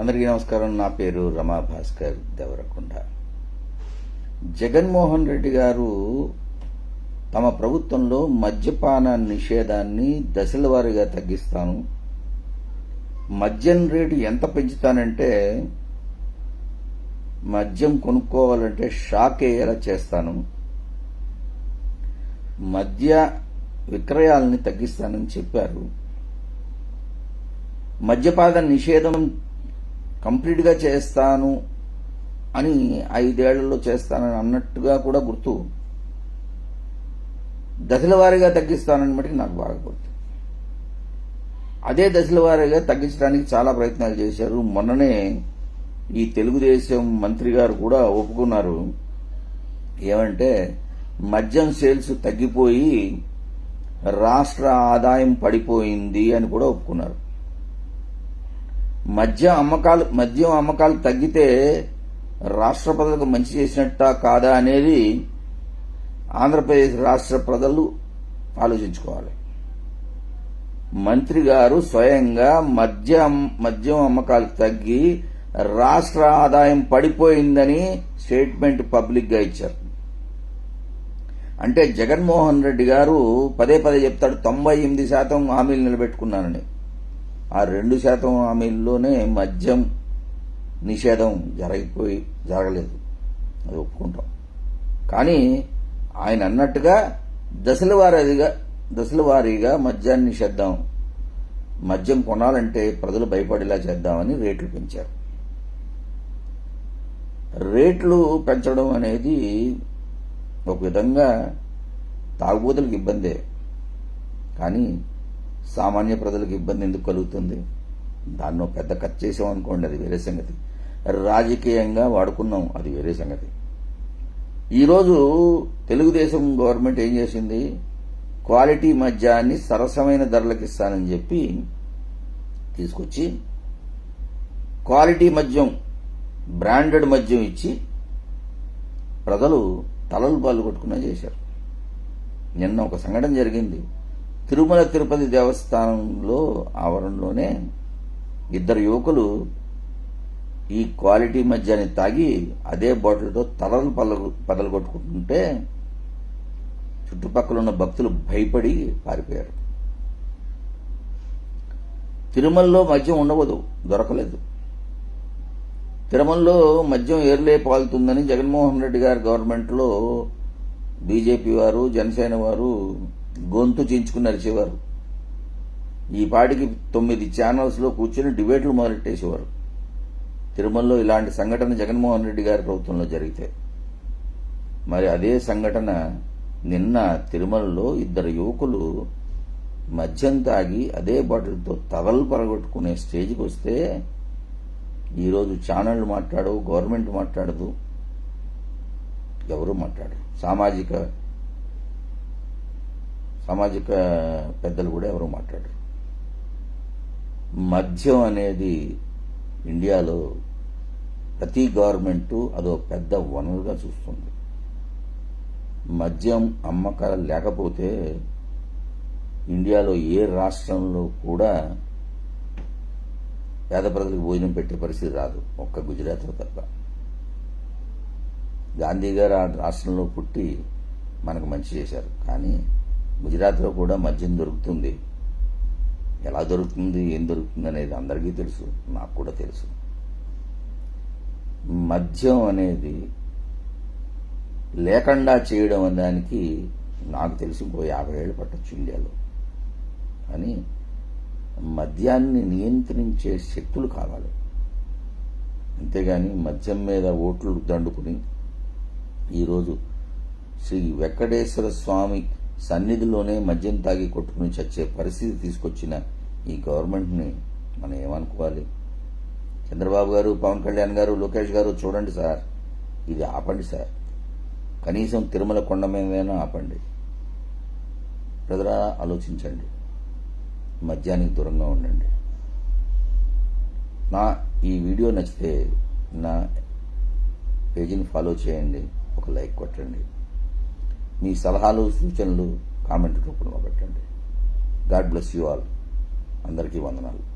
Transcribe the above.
అందరికీ నమస్కారం. నా పేరు రమా భాస్కర్ దేవరకొండ. జగన్మోహన్ రెడ్డి గారు తమ ప్రభుత్వంలో మద్యపాన నిషేధాన్ని దశల వారీగా తగ్గిస్తాను. మద్యం రేటు ఎంత పెంచుతానంటే మద్యం కొనుక్కోవాలంటే షాక్ అయ్యేలా చేస్తాను. మద్య విక్రయాలని తగ్గిస్తానని చెప్పారు. మద్యపాన నిషేధం కంప్లీట్గా చేస్తాను అని ఐదేళ్ళలో చేస్తానని అన్నట్టుగా కూడా గుర్తు. దశల వారీగా తగ్గిస్తానని బట్టి నాకు బాగా గుర్తు. అదే దశల వారీగా తగ్గించడానికి చాలా ప్రయత్నాలు చేశారు. మొన్ననే ఈ తెలుగుదేశం మంత్రి గారు కూడా ఒప్పుకున్నారు. ఏమంటే మద్యం సేల్స్ తగ్గిపోయి రాష్ట్ర ఆదాయం పడిపోయింది అని కూడా ఒప్పుకున్నారు. మద్యం అమ్మకాలు మద్యం అమ్మకాలు తగ్గితే రాష్ట్ర ప్రజలకు మంచి చేసినట్ట కాదా అనేది ఆంధ్రప్రదేశ్ రాష్ట్ర ప్రజలు ఆలోచించుకోవాలి. మంత్రి గారు స్వయంగా మద్యం మద్యం అమ్మకాలు తగ్గి రాష్ట్ర ఆదాయం పడిపోయిందని స్టేట్మెంట్ పబ్లిక్గా ఇచ్చారు. అంటే జగన్మోహన్ రెడ్డి గారు పదే పదే చెప్తాడు తొంభై ఎనిమిది శాతం హామీలు నిలబెట్టుకున్నానని. ఆ రెండు శాతం హామీల్లోనే మద్యం నిషేధం జరిగిపోయి జరగలేదు. అది ఒప్పుకుంటాం. కానీ ఆయన అన్నట్టుగా దశల వారీగా దశల వారీగా మద్యాన్ని నిషేద్దాం మద్యం కొనాలంటే ప్రజలు భయపడేలా చేద్దామని రేట్లు పెంచారు. రేట్లు పెంచడం అనేది ఒక విధంగా తాగుబోతులకు ఇబ్బందే. కానీ సామాన్య ప్రజలకు ఇబ్బంది ఎందుకు కలుగుతుంది? దాన్ని పెద్ద ఖర్చు చేసాం అనుకోండి అది వేరే సంగతి. రాజకీయంగా వాడుకున్నాం అది వేరే సంగతి. ఈరోజు తెలుగుదేశం గవర్నమెంట్ ఏం చేసింది? క్వాలిటీ మద్యాన్ని సరసమైన ధరలకు ఇస్తానని చెప్పి తీసుకొచ్చి క్వాలిటీ మద్యం బ్రాండెడ్ మద్యం ఇచ్చి ప్రజలు తలలు పాలు కొట్టుకున్నా చేశారు. నిన్న ఒక సంఘటన జరిగింది. తిరుమల తిరుపతి దేవస్థానంలో ఆవరణలోనే ఇద్దరు యువకులు ఈ క్వాలిటీ మధ్యాన్ని తాగి అదే బాటిల్తో తలలు పదలు పదలగొట్టుకుంటుంటే చుట్టుపక్కల ఉన్న భక్తులు భయపడి పారిపోయారు. తిరుమలలో మద్యం ఉండవదు దొరకలేదు. తిరుమలలో మద్యం ఏర్లే పాలుతుందని జగన్మోహన్ రెడ్డి గారి గవర్నమెంట్లో బీజేపీ వారు జనసేన వారు గొంతు చించుకుని నడిచేవారు ఈ పాటికి తొమ్మిది ఛానల్స్లో కూర్చొని డిబేట్లు మొదలెట్టేసేవారు. తిరుమలలో ఇలాంటి సంఘటన జగన్మోహన్ రెడ్డి గారి ప్రభుత్వంలో జరిగితే. మరి అదే సంఘటన నిన్న తిరుమలలో ఇద్దరు యువకులు మద్యం తాగి అదే బాటిల్తో తవలు పరగొట్టుకునే స్టేజ్కి వస్తే ఈరోజు ఛానళ్ళు మాట్లాడవు గవర్నమెంట్ మాట్లాడదు. ఎవరు మాట్లాడరు. సామాజిక సామాజిక పెద్దలు కూడా ఎవరు మాట్లాడరు. మద్యం అనేది ఇండియాలో ప్రతి గవర్నమెంటు అదో పెద్ద వనరుగా చూస్తుంది. మద్యం అమ్మకాలు లేకపోతే ఇండియాలో ఏ రాష్ట్రంలో కూడా పేద ప్రజలకు భోజనం పెట్టే పరిస్థితి రాదు. ఒక్క గుజరాత్లో తప్ప. గాంధీ గారు ఆ రాష్ట్రంలో పుట్టి మనకు మంచి చేశారు. కానీ గుజరాత్లో కూడా మద్యం దొరుకుతుంది. ఎలా దొరుకుతుంది ఏం దొరుకుతుంది అనేది అందరికీ తెలుసు నాకు కూడా తెలుసు. మద్యం అనేది లేకుండా చేయడం దానికి నాకు తెలిసి ఇంకో యాభై ఏళ్ళు పట్టచ్చు ఇండియాలో. అని మద్యాన్ని నియంత్రించే శక్తులు కావాలి. అంతేగాని మద్యం మీద ఓట్లు దండుకుని ఈరోజు శ్రీ వెంకటేశ్వర స్వామి సన్నిధిలోనే మద్యం తాగి కొట్టుకుని చచ్చే పరిస్థితి తీసుకొచ్చిన ఈ గవర్నమెంట్ని మనం ఏమనుకోవాలి? చంద్రబాబు గారు పవన్ కళ్యాణ్ గారు లోకేష్ గారు చూడండి సార్. ఇది ఆపండి సార్. కనీసం తిరుమల కొండ మీదైనా ఆపండి. ప్రజలా ఆలోచించండి. మద్యానికి దూరంగా ఉండండి. నా ఈ వీడియో నచ్చితే నా పేజీని ఫాలో చేయండి. ఒక లైక్ కొట్టండి. మీ సలహాలు సూచనలు కామెంట్ రూపంలో పెట్టండి. God bless you all. అందరికీ వందనాలు.